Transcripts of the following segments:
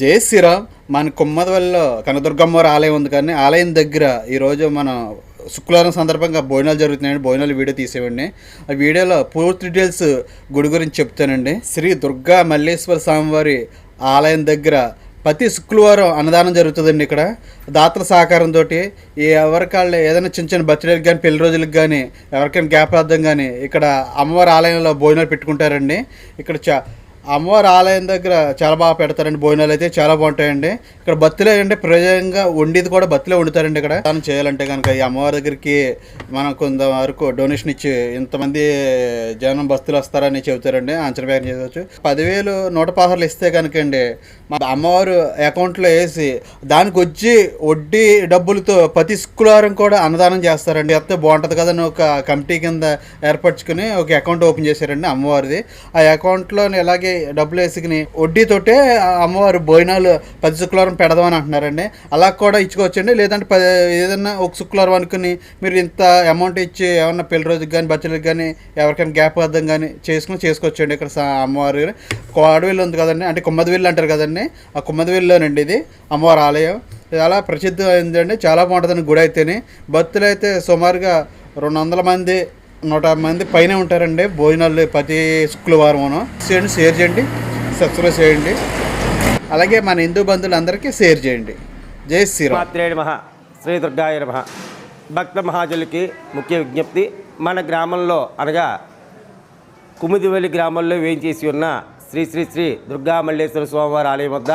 జై శ్రీరామ్. మన కుమ్మదవల్లిలో కనదుర్గమ్మవారి ఆలయం ఉంది కానీ ఆలయం దగ్గర ఈరోజు మన శుక్రవారం సందర్భంగా భోజనాలు జరుగుతున్నాయండి. భోజనాలు వీడియో తీసేవండి ఆ వీడియోలో పూర్తి డీటెయిల్స్ గుడి గురించి చెప్తానండి. శ్రీ దుర్గా మల్లేశ్వర స్వామివారి ఆలయం దగ్గర ప్రతి శుక్రవారం అన్నదానం జరుగుతుందండి ఇక్కడ. దాతల సహకారంతో ఎవరికాళ్ళు ఏదైనా చిన్న చిన్న బర్త్డేలకు కానీ పెళ్ళి రోజులకు కానీ ఎవరికైనా జ్ఞాపకార్థం కానీ ఇక్కడ అమ్మవారి ఆలయంలో భోజనాలు పెట్టుకుంటారండి. ఇక్కడ చా అమ్మవారి ఆలయం దగ్గర చాలా బాగా పెడతారండి. భోజనాలు అయితే చాలా బాగుంటాయండి. ఇక్కడ బత్తిలే అంటే ప్రజంగా వండేది కూడా బత్తిలో వండుతారండి ఇక్కడ. దానం చేయాలంటే కనుక ఈ అమ్మవారి దగ్గరికి మనం కొంతవరకు డొనేషన్ ఇచ్చి ఇంతమంది జనం బస్తులు వస్తారని చెబుతారండి. అంచనా వేగం చేయవచ్చు పదివేలు నూట పదహారులు ఇస్తే కనుకండి మా అమ్మవారు అకౌంట్లో వేసి దానికి వచ్చి వడ్డీ డబ్బులతో ప్రతి శుక్రవారం కూడా అన్నదానం చేస్తారండి. అయితే బాగుంటుంది కదని ఒక కమిటీ కింద ఏర్పరచుకుని ఒక అకౌంట్ ఓపెన్ చేశారండి అమ్మవారిది. ఆ అకౌంట్లో ఇలాగే డబ్బులు వేసుకుని వడ్డీతోటే ఆ అమ్మవారు భోజనాలు పది శుక్రవారం పెడదామని అంటున్నారండి. అలా కూడా ఇచ్చుకోవచ్చండి. లేదంటే పది ఏదన్నా ఒక శుక్రవారం అనుకుని మీరు ఇంత అమౌంట్ ఇచ్చి ఏమన్నా పెళ్ళి రోజుకి కానీ బచ్చలకి కానీ ఎవరికైనా గ్యాప్ అర్థం కానీ చేసుకుని చేసుకోవచ్చండి ఇక్కడ అమ్మవారు అమ్మవారి కోడవిల్లు ఉంది కదండి. అంటే కుమ్మదివిల్లు అంటారు కదండి. ఆ కుమ్మదివిల్లోనండి ఇది అమ్మవారి ఆలయం. చాలా ప్రసిద్ధి అయిందండి చాలా బాగుంటుందండి గుడి అయితేనే. భక్తులు అయితే సుమారుగా రెండు వందల మంది నూట యాభై మంది పైన ఉంటారండి. భోజనాలు ప్రతి శుక్రవారం చేయండి షేర్ చేయండి సబ్స్క్రైబ్ చేయండి. అలాగే మన హిందూ బంధువులందరికీ షేర్ చేయండి. జై శ్రీరామ్. మహా శ్రీ దుర్గాయ నమ. భక్త మహాజులకి ముఖ్య విజ్ఞప్తి మన గ్రామంలో అనగా కుముదివెల్లి గ్రామంలో వేయించేసి ఉన్న శ్రీ శ్రీ శ్రీ దుర్గా మల్లేశ్వర స్వామివారి ఆలయం వద్ద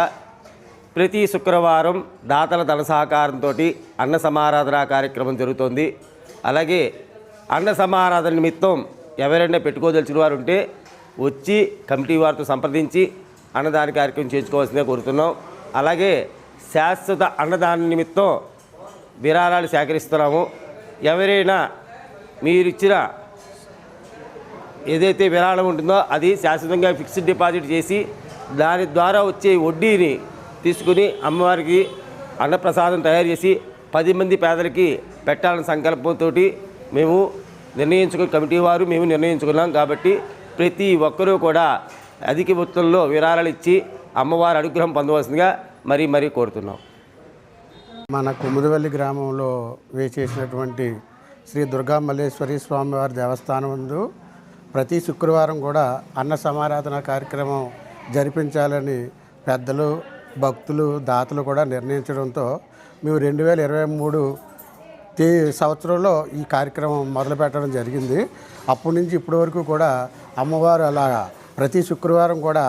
ప్రతి శుక్రవారం దాతల ధన సహకారంతో అన్న సమారాధన కార్యక్రమం జరుగుతోంది. అలాగే అన్న సమారాధన నిమిత్తం ఎవరైనా పెట్టుకోదలిచిన వారు ఉంటే వచ్చి కమిటీ వారితో సంప్రదించి అన్నదాన కార్యక్రమం చేర్చుకోవాల్సిందే కోరుతున్నాం. అలాగే శాశ్వత అన్నదాన నిమిత్తం విరాళాలు సేకరిస్తున్నాము. ఎవరైనా మీరిచ్చిన ఏదైతే విరాళం ఉంటుందో అది శాశ్వతంగా ఫిక్స్డ్ డిపాజిట్ చేసి దాని ద్వారా వచ్చే వడ్డీని తీసుకుని అమ్మవారికి అన్నప్రసాదం తయారు చేసి పది మంది పేదలకి పెట్టాలన్న సంకల్పంతో మేము నిర్ణయించుకుని కమిటీ వారు మేము నిర్ణయించుకున్నాం కాబట్టి ప్రతి ఒక్కరూ కూడా అధిక మొత్తంలో విరాళాలు ఇచ్చి అమ్మవారి అనుగ్రహం పొందవలసిందిగా మరీ మరీ కోరుతున్నాం. మన కుముదివల్లి గ్రామంలో వేచేసినటువంటి శ్రీ దుర్గా మల్లేశ్వరి స్వామివారి దేవస్థానం ముందు ప్రతి శుక్రవారం కూడా అన్న సమారాధన కార్యక్రమం జరిపించాలని పెద్దలు భక్తులు దాతలు కూడా నిర్ణయించడంతో మేము రెండు వేల ఇరవై మూడు సంవత్సరంలో ఈ కార్యక్రమం మొదలు పెట్టడం జరిగింది. అప్పటి నుంచి ఇప్పటి వరకు కూడా అమ్మవారు అలా ప్రతి శుక్రవారం కూడా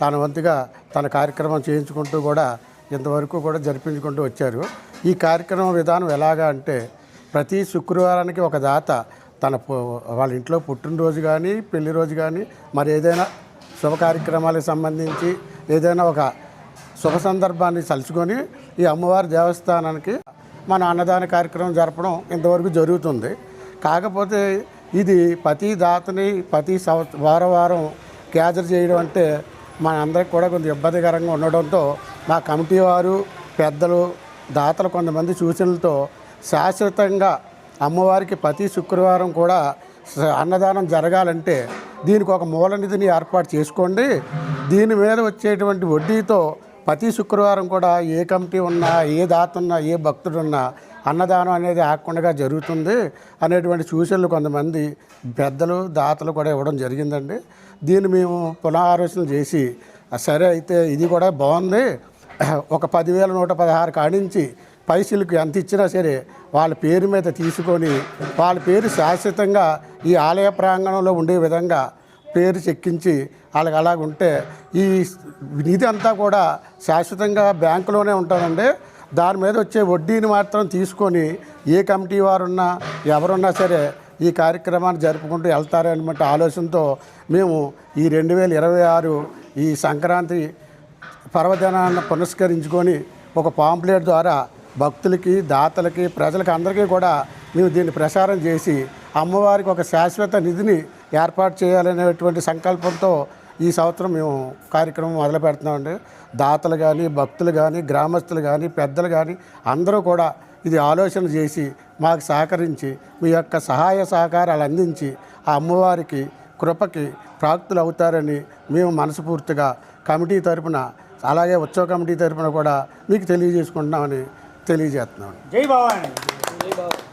తన వంతుగా తన కార్యక్రమం చేయించుకుంటూ కూడా ఇంతవరకు కూడా జరిపించుకుంటూ వచ్చారు. ఈ కార్యక్రమం విధానం ఎలాగా అంటే ప్రతి శుక్రవారానికి ఒక దాత తన వాళ్ళ ఇంట్లో పుట్టినరోజు కానీ పెళ్ళి రోజు కానీ మరి ఏదైనా శుభ కార్యక్రమాలకు సంబంధించి ఏదైనా ఒక శుభ సందర్భాన్ని తలుచుకొని ఈ అమ్మవారి దేవస్థానానికి మన అన్నదాన కార్యక్రమం జరపడం ఇంతవరకు జరుగుతుంది. కాకపోతే ఇది ప్రతి దాతని ప్రతి సంవత్సరం వారం వారం గ్యాదర్ చేయడం అంటే మన అందరికి కూడా కొంచెం ఇబ్బందికరంగా ఉండడంతో మా కమిటీ వారు పెద్దలు దాతలు కొంతమంది సూచనలతో శాశ్వతంగా అమ్మవారికి ప్రతి శుక్రవారం కూడా అన్నదానం జరగాలంటే దీనికి ఒక మూలనిధిని ఏర్పాటు చేసుకోండి. దీని మీద వచ్చేటువంటి వడ్డీతో ప్రతి శుక్రవారం కూడా ఏ కమిటీ ఉన్నా ఏ దాత ఉన్నా ఏ భక్తుడు ఉన్నా అన్నదానం అనేది ఆకుండా జరుగుతుంది అనేటువంటి సూచనలు కొంతమంది పెద్దలు దాతలు కూడా ఇవ్వడం జరిగిందండి. దీన్ని మేము పునరాలోచన చేసి సరే అయితే ఇది కూడా బాగుంది. ఒక పదివేల నూట పదహారు కాడించి పైసలకు ఎంత ఇచ్చినా సరే వాళ్ళ పేరు మీద తీసుకొని వాళ్ళ పేరు శాశ్వతంగా ఈ ఆలయ ప్రాంగణంలో ఉండే విధంగా పేరు చెక్కించి వాళ్ళకి అలాగ ఉంటే ఈ నిధి అంతా కూడా శాశ్వతంగా బ్యాంకులోనే ఉంటుందండి. దాని మీద వచ్చే వడ్డీని మాత్రం తీసుకొని ఏ కమిటీ వారున్నా ఎవరున్నా సరే ఈ కార్యక్రమాన్ని జరుపుకుంటూ వెళ్తారనమాట ఆలోచనతో మేము ఈ రెండు వేల ఇరవై ఆరు ఈ సంక్రాంతి పర్వదినాన్ని పునస్కరించుకొని ఒక పాంప్లెట్ ద్వారా భక్తులకి దాతలకి ప్రజలకి అందరికీ కూడా మేము దీన్ని ప్రసారం చేసి అమ్మవారికి ఒక శాశ్వత నిధిని ఏర్పాటు చేయాలనేటువంటి సంకల్పంతో ఈ సంవత్సరం మేము కార్యక్రమం మొదలు పెడుతున్నామండి. దాతలు కానీ భక్తులు కానీ గ్రామస్తులు కానీ పెద్దలు కానీ అందరూ కూడా ఇది ఆలోచన చేసి మాకు సహకరించి మీ యొక్క సహాయ సహకారాలు అందించి ఆ అమ్మవారికి కృపకి ప్రాప్తులు అవుతారని మేము మనస్ఫూర్తిగా కమిటీ తరపున అలాగే ఉత్సవ కమిటీ తరపున కూడా మీకు తెలియజేసుకుంటున్నామని తెలియజేస్తున్నాను జై భవాని.